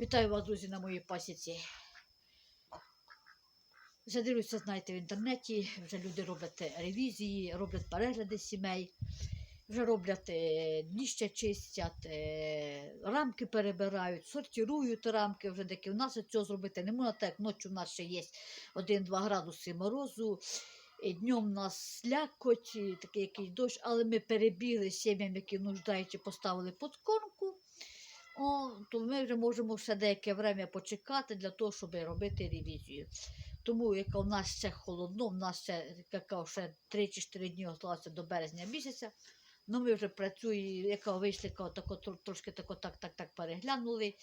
Вітаю вас, друзі, на моїй пасіці. Вже дивлюся, знаєте, в інтернеті, вже люди роблять ревізії, роблять перегляди сімей, вже роблять е, дніща чистять, е, рамки перебирають, сортирують рамки, вже деякі. У нас цього зробити не можна, так як ночі у нас ще є 1-2 градуси морозу. І днем нас слякоть, такий якийсь дощ, але ми перебігли сім'ям, які нуждаючи, поставили подкормку. О, то ми вже можемо ще деяке время почекати для того, щоб робити ревізію. Тому, яка у нас ще холодно, у нас ще, яка ще 3 чи 4 дні залишилося до березня місяця. Ну, ми вже працюємо, яка вийшли, тако, трошки тако, так, так, так переглянули.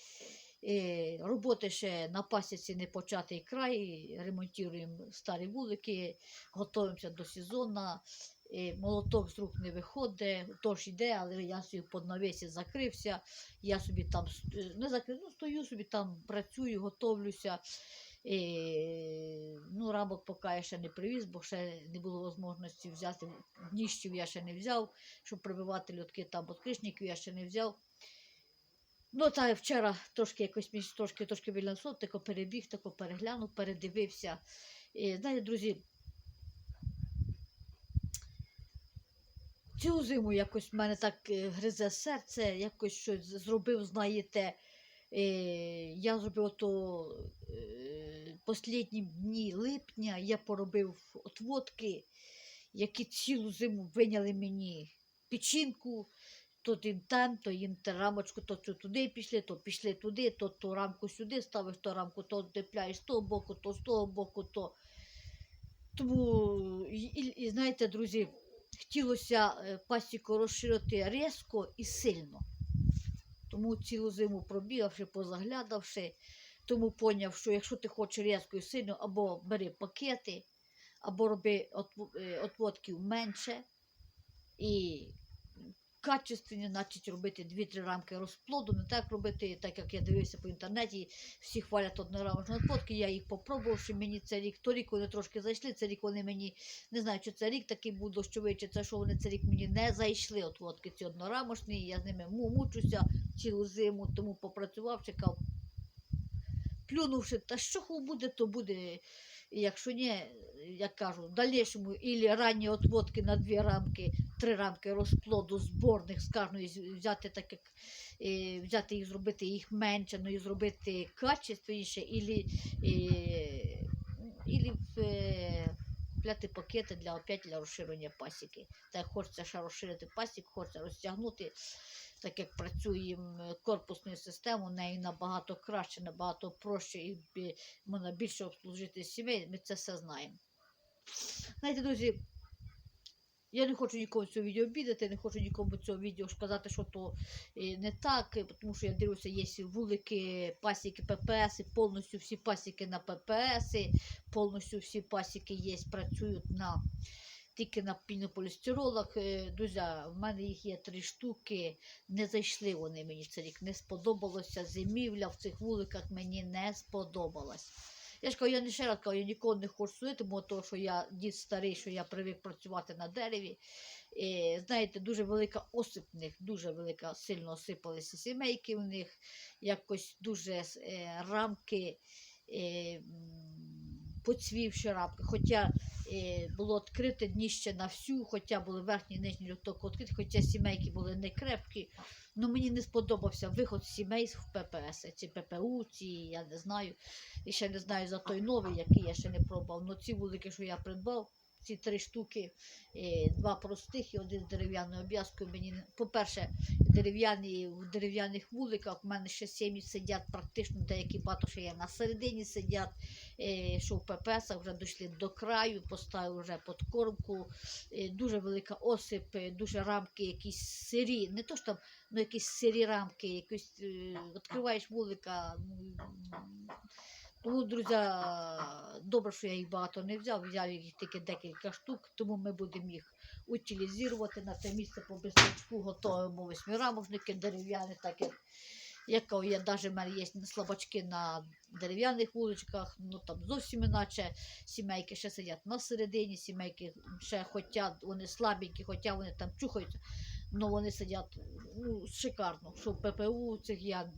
Е, роботи ще на пасіці не початий край, ремонтуємо старі вулики, готуємося до сезону. Молоток з рук не виходить, тож йде, але я собі під навесі закрився. Я собі там е, не закрив, ну, стою собі там, працюю, готовлюся. Е, ну, рамок поки я ще не привіз, бо ще не було можливості взяти. Дніщів я ще не взяв, щоб прибивати льотки там подкришників я ще не взяв. Ну, та вчора трошки якось між трошки, трошки біля сон, тако перебіг, тако переглянув, передивився. І, знаєте, друзі, цю зиму якось в мене так е, гризе серце, якось щось зробив, знаєте. Е, я зробив ото е, останні дні липня, я поробив отводки, які цілу зиму виняли мені печінку, то тим там, то їм те рамочку, то цю туди пішли, то пішли туди, то ту рамку сюди ставиш, то рамку то депляєш з того боку, то з того боку, то. Тому, і, і, і знаєте, друзі, хотілося е, пасіку розширити різко і сильно. Тому цілу зиму пробігавши, позаглядавши, тому поняв, що якщо ти хочеш різко і сильно, або бери пакети, або роби е, отводків менше і качественні, значить робити 2-3 рамки розплоду, не так робити, так як я дивився по інтернеті, всі хвалять однорамочні отводки, я їх попробував, що мені це рік, торік вони трошки зайшли, це рік вони мені, не знаю, чи це рік такий був дощовий, чи це що вони це рік мені не зайшли, отводки ці однорамочні, я з ними му- мучуся цілу зиму, тому попрацював, чекав, плюнувши, та що буде, то буде. Якщо ні, як кажу, в дальнішому ілі ранні отводки на дві рамки, три рамки розплоду зборних з кожної взяти так як і, взяти їх, зробити їх менше, ну і зробити качественніше, ілі, і, ілі в, е, купляти пакети для опять для розширення пасіки. Та хочеться ще розширити пасіку, хочеться розтягнути. Так як працює корпусною системою, в неї набагато краще, набагато проще і можна більше обслужити сімей, ми це все знаємо. Знаєте, друзі, я не хочу нікому цього відео обідати, не хочу нікому цього відео сказати, що то е, не так, е, тому що я дивлюся, є вулики, пасіки ППС, повністю всі пасіки на ППС, повністю всі пасіки є, працюють на тільки на пінополістиролах. Е, Друзі, в мене їх є три штуки. Не зайшли вони мені цей рік, не сподобалося. Зимівля в цих вуликах мені не сподобалась. Я ж кажу, я не ще раз кажу, я ніколи не хочу судити, бо того, що я дід старий, що я привик працювати на дереві. І, знаєте, дуже велика осип в них, дуже велика, сильно осипалися сімейки в них, якось дуже е, рамки. Е, м, поцвівши рамки. Хоча було відкрите дніще на всю, хоча були верхні і нижні люток відкриті, хоча сімейки були не крепкі. Ну мені не сподобався виход сімей в ППС, ці ППУ, ці я не знаю. І ще не знаю за той новий, який я ще не пробував. Ну ці вулики, що я придбав, ці три штуки, е, два простих і один з дерев'яною обв'язкою. Мені по-перше, дерев'яні в дерев'яних вуликах. У мене ще сім'ї сидять практично, деякі багато ще є на середині сидять, е, що в ППС вже дійшли до краю, поставив вже подкормку. Е, дуже велика осип, дуже рамки якісь сирі, не то що там, ну якісь сирі рамки, якось е, відкриваєш вулика. ну, тому, друзі, добре, що я їх багато не взяв, взяв їх тільки декілька штук, тому ми будемо їх утилізувати на це місце по безпечку, готуємо восьмирамочники дерев'яні, так як яка є, навіть в мене є слабачки на дерев'яних вуличках, ну там зовсім іначе. Сімейки ще сидять на середині, сімейки ще хочуть, вони слабенькі, хоча вони там чухаються, але вони сидять ну, шикарно, що ППУ цих я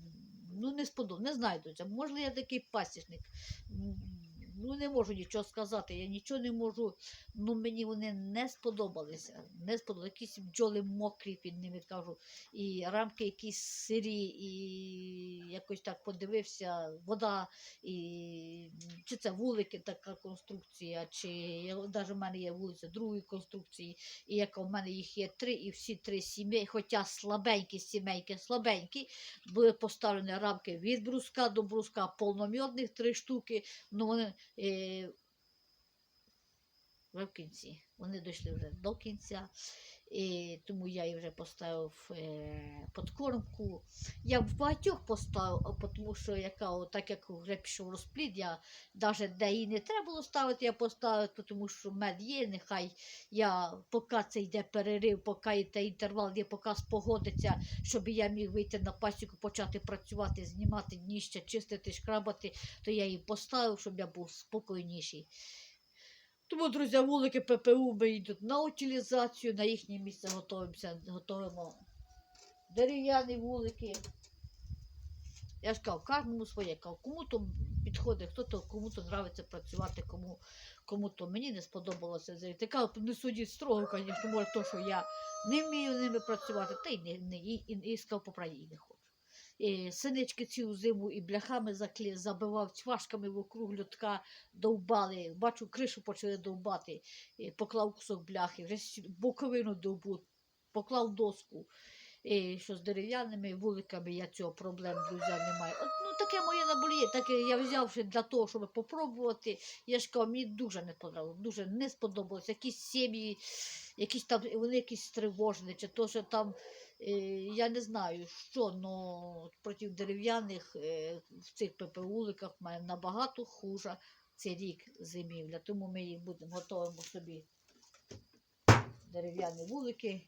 ну, не сподобається, не знайдуться. Можливо, я такий пасічник. Ну, не можу нічого сказати, я нічого не можу. Ну, мені вони не сподобалися. Не сподобалися. Якісь бджоли мокрі під ними кажу, і рамки якісь сирі, і якось так подивився, вода, і чи це вулики, така конструкція, чи навіть в мене є вулиця другої конструкції, і яка в мене їх є три, і всі три сім'ї, хоча слабенькі сімейки, слабенькі, були поставлені рамки від бруска до бруска, повномьодних три штуки, ну вони в кінці. Вони дійшли вже до кінця. І тому я їй вже поставив е, подкормку. Я в багатьох поставив, тому що яка, так як вже пішов розплід, я навіть де її не треба було ставити, я поставив, тому що мед є, нехай я поки це йде перерив, поки йде інтервал, є, поки спогодиться, щоб я міг вийти на пасіку, почати працювати, знімати дніще, чистити, шкрабати, то я її поставив, щоб я був спокійніший. Тому, друзі, вулики ППУ ми йдуть на утилізацію, на їхнє місце готуємося, готуємо дерев'яні вулики. Я ж кажу, кожному своє. Кому то підходить, хто то, кому то нравиться працювати, кому, кому то мені не сподобалося зайти. Кажу, не судіть строго, звісно, може, то, що я не вмію ними працювати, та й не, не і, і, і по правді і не хочу. І синички цілу зиму і бляхами заклі, забивав цвашками вокруг льотка, довбали. Бачу, кришу почали довбати. І поклав кусок бляхи, вже боковину довбу, поклав доску. І що з дерев'яними вуликами я цього проблем, друзі, не маю. От, ну, таке моє наболіє, таке я взявши для того, щоб попробувати. Я ж кажу, мені дуже не подобалося, дуже не сподобалося. Якісь сім'ї, якісь там, вони якісь тривожні, чи то, що там, е, я не знаю, що, але проти дерев'яних е, в цих ПП-вуликах має набагато хуже цей рік зимівля. Тому ми їх будемо готуємо собі дерев'яні вулики,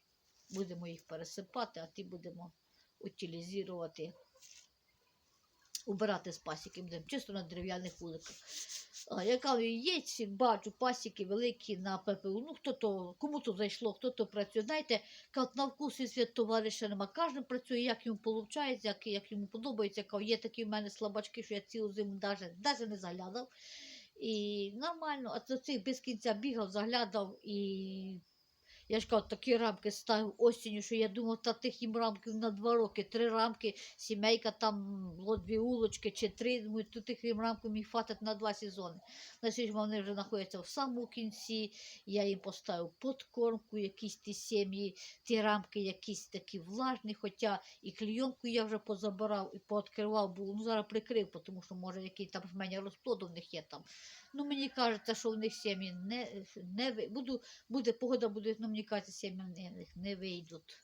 будемо їх пересипати, а ті будемо утилізувати, убирати з пасіки, будемо чисто на дерев'яних вуликах. А, яка є, ці, бачу, пасіки великі на ППУ. Ну, хто то, кому то зайшло, хто то працює. Знаєте, як на вкус і світ товариша нема. Кожен працює, як йому виходить, як, як йому подобається. Кажу, Є такі в мене слабачки, що я цілу зиму навіть не заглядав. І нормально, а до цих без кінця бігав, заглядав і. Я ж кажу, такі рамки ставив осінню, що я думав, та тих їм рамків на два роки, три рамки, сімейка там було дві улочки чи три, думаю, тут тих їм рамків міг хватить на два сезони. На сьогодні вони вже знаходяться в самому кінці, я їм поставив подкормку, якісь ті сім'ї, ті рамки якісь такі влажні, хоча і клійонку я вже позабирав і пооткривав, бо ну, зараз прикрив, тому що може який там в мене розплод в них є там. Ну мені кажеться, що в них сім'ї не, не буду, буде погода, буде, ну мені кажеться, сім'ї в них не вийдуть.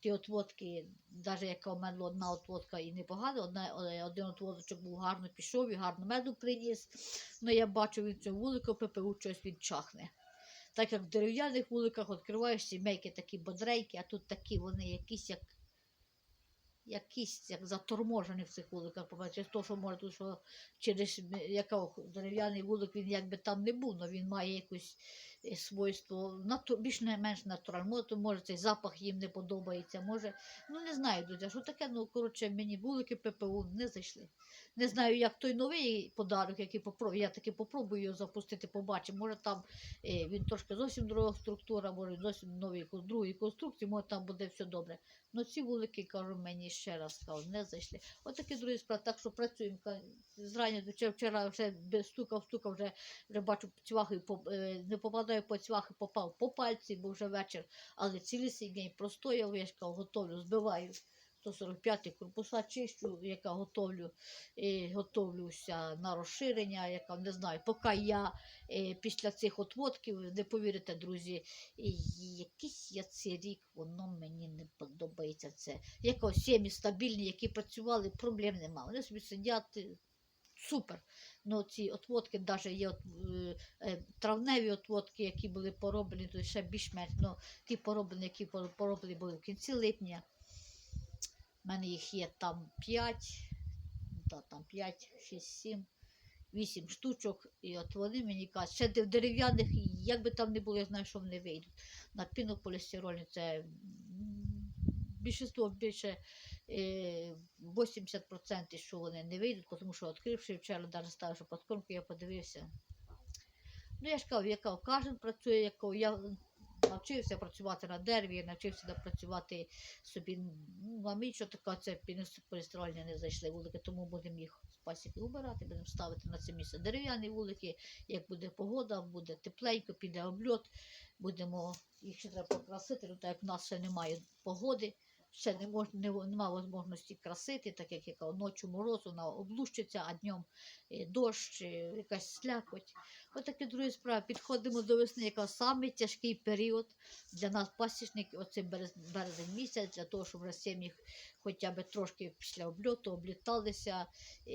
Ті отводки, навіть яка у мене одна отводка і непогана, одна, один отводочок був гарно пішов і гарно меду приніс. Ну я бачу від цього вулика ППУ щось він чахне. Так як в дерев'яних вуликах відкриваєш сімейки такі бодрейкі, а тут такі вони якісь як. Якісь як заторможені в цих вуликах, побачив, то, що може, тут, що через яка дерев'яний вулик, він якби там не був, але він має якось е, свойство нату, більш не менш натуральне. Може, може цей запах їм не подобається, може, ну не знаю, друзі, що таке, ну коротше, мені вулики ППУ не зайшли. Не знаю, як той новий подарок, який попробую, я таки попробую його запустити, побачимо. Може там е, він трошки зовсім друга структура, може зовсім новий, другої конструкції, може там буде все добре. Ну ці вулики, кажу, мені ще раз кажу, не зайшли. Отакі другі справи. Так що працюємо. Зрання вчора- вже стукав, стукав, вже, вже бачу цвахи, е, не попадаю по цвахи, попав по пальці, бо вже вечір. Але цілий день простояв, я ж готовлю, збиваю. 145 й корпуса чищу, яка готовлю, е, готовлюся на розширення, яка не знаю, поки я е, після цих отводків, не повірите, друзі, і якийсь я цей рік, воно мені не подобається це. Якось сім'ї стабільні, які працювали, проблем немає. Вони собі сидять. Супер. Ну, ці отводки, навіть є от, е, е, травневі отводки, які були пороблені, то ще більш-менш. Ну, ті пороблені, які пороблені були в кінці липня. У мене їх є там 5, да, там 5, 6, 7, 8 штучок. І от вони мені кажуть, ще в дерев'яних, як би там не було, я знаю, що вони вийдуть. На пінополістирольні це більшість більше 80% що вони не вийдуть, тому що відкривши вчора, навіть ставивши подкормку, я подивився. Ну, я ж кажу, яка кожен працює, якого я навчився працювати на дереві, я навчився працювати собі. Ну, а що така це полістирольні не зайшли вулики, тому будемо їх з пасіки убирати, будемо ставити на це місце дерев'яні вулики. Як буде погода, буде тепленько, піде обльот, будемо їх ще треба покрасити, ну, так як в нас ще немає погоди. Ще не мож, не, немає можливості красити, так як яка ночі мороз, вона облущиться, а днем е, дощ, е, якась слякоть. Отакі другі справи. Підходимо до весни, яка самий тяжкий період для нас, пасічників, оцей березень, місяць, для того, щоб сім'ї хоча б трошки після обльоту обліталися. Е,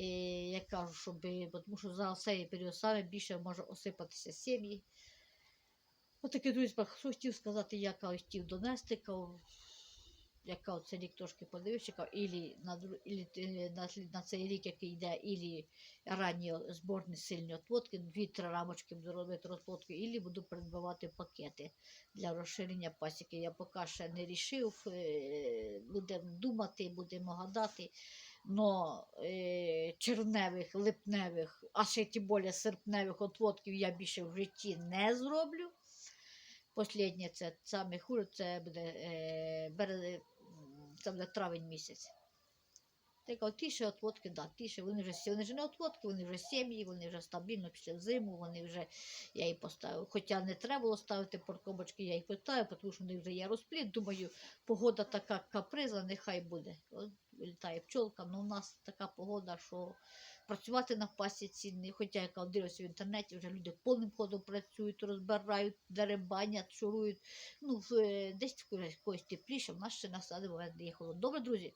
я кажу, щоб, тому що зараз цей період саме більше може осипатися сім'ї. Отакі друзі, що хотів сказати, я хотів донести. Яка оце рік трошки подивився, ілі на, ілі, е, на, на цей рік, який йде, ілі ранні зборні сильні отводки, дві-три рамочки буду робити розплодки, ілі буду придбавати пакети для розширення пасіки. Я поки ще не рішив, е, будемо думати, будемо гадати. Но е, червневих, липневих, а ще тим більше серпневих отводків я більше в житті не зроблю. Посліднє це саме хуже, це буде, е, бере, це на травень місяць. Так от ті ще отводки, да, ті ще, вони вже, вони вже не отводки, вони вже сім'ї, вони вже стабільно після зиму, вони вже, я її поставив. Хоча не треба було ставити паркомочки, я їх поставив, тому що вони вже є розплід. Думаю, погода така каприза, нехай буде. От вилітає пчолка, але у нас така погода, що працювати на пасіці, не хоча я кажу, дивлюся в інтернеті, вже люди повним ходом працюють, розбирають, деребанять, шурують. Ну, е, десь в когось- тепліше, в нас ще на момент є холодно. Добре, друзі.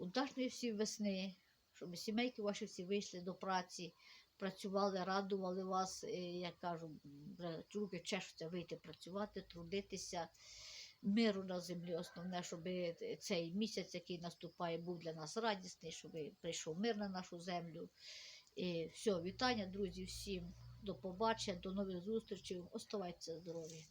Удачної всі весни, щоб сімейки ваші всі вийшли до праці, працювали, радували вас, е, як кажу, руки чешуться вийти працювати, трудитися. Миру на землі основне, щоб цей місяць, який наступає, був для нас радісний, щоб прийшов мир на нашу землю. І все, вітання, друзі, всім. До побачення, до нових зустрічей. Оставайтеся здорові.